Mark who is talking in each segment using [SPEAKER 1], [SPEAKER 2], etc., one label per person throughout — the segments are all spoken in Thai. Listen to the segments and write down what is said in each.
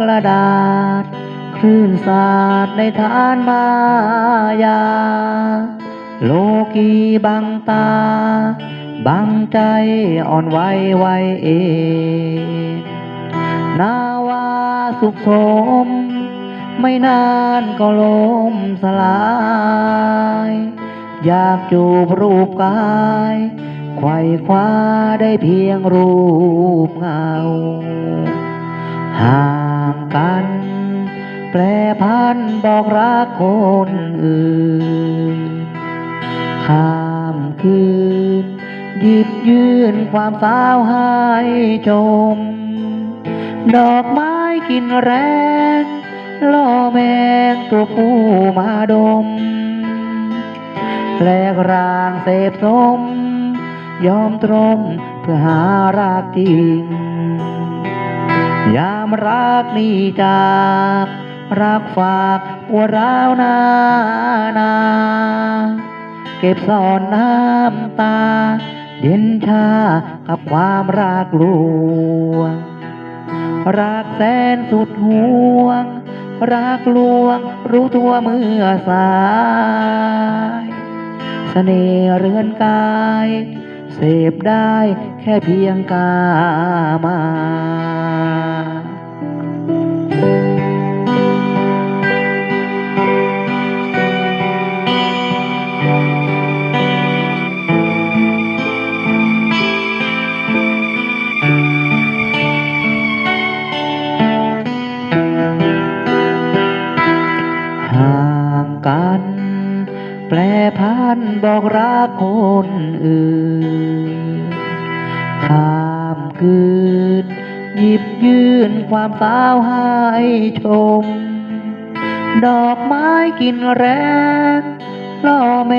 [SPEAKER 1] กระดาษ คลื่นสาดในทานมายา โลกีบังตา บังใจอ่อนไหวไวเองนาวาสุขสม ไม่นานก็ล้มสลาย อยากจูบรูปกายไขว่คว้าได้เพียงรูปเงาหา กัน แปรพันบอกรักคนอื่น ข้ามคืนหยิบยื่นความสาวให้ชมดอกไม้กินแรงล่อแมงตัวผู้มาดมแลกรางเสพสม ยอมตรงเพื่อหารักจริง ยามรักนี้จากรักฝากปวดร้าวนานา เก็บซ่อนน้ำตา เย็นชากับความรักลวง รักแสนสุดห่วง รักลวงรู้ตัวเมื่อสายเสน่ห์เรือนกาย เสพได้แค่เพียงกามา บอกรักคนอื่นข้ามคืนหยิบยื่นความสาวให้ชม ดอกไม้กินแรงล่อแม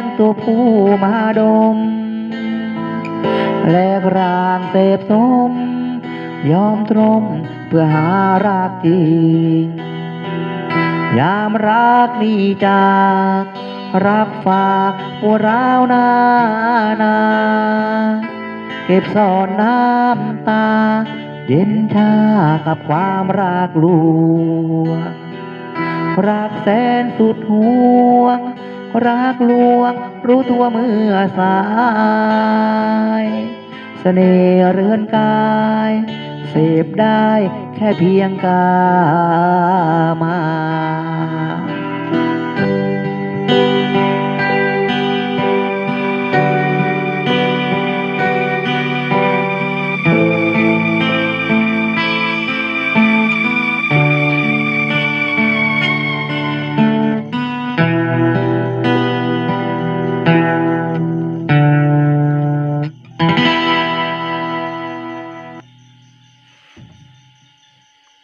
[SPEAKER 1] งตัวผู้มาดม แลกรางเสพสม ยอมตรมเพื่อหารักจริง ยามรักนี้จาก รักฝากปวราวนานา เก็บซ่อนน้ำตา เย็นชากับความรักลวงรักแสนสุดห่วง รักลวง รู้ตัวเมื่อสายเสน่ห์เรือนกายเสพได้แค่เพียงกามา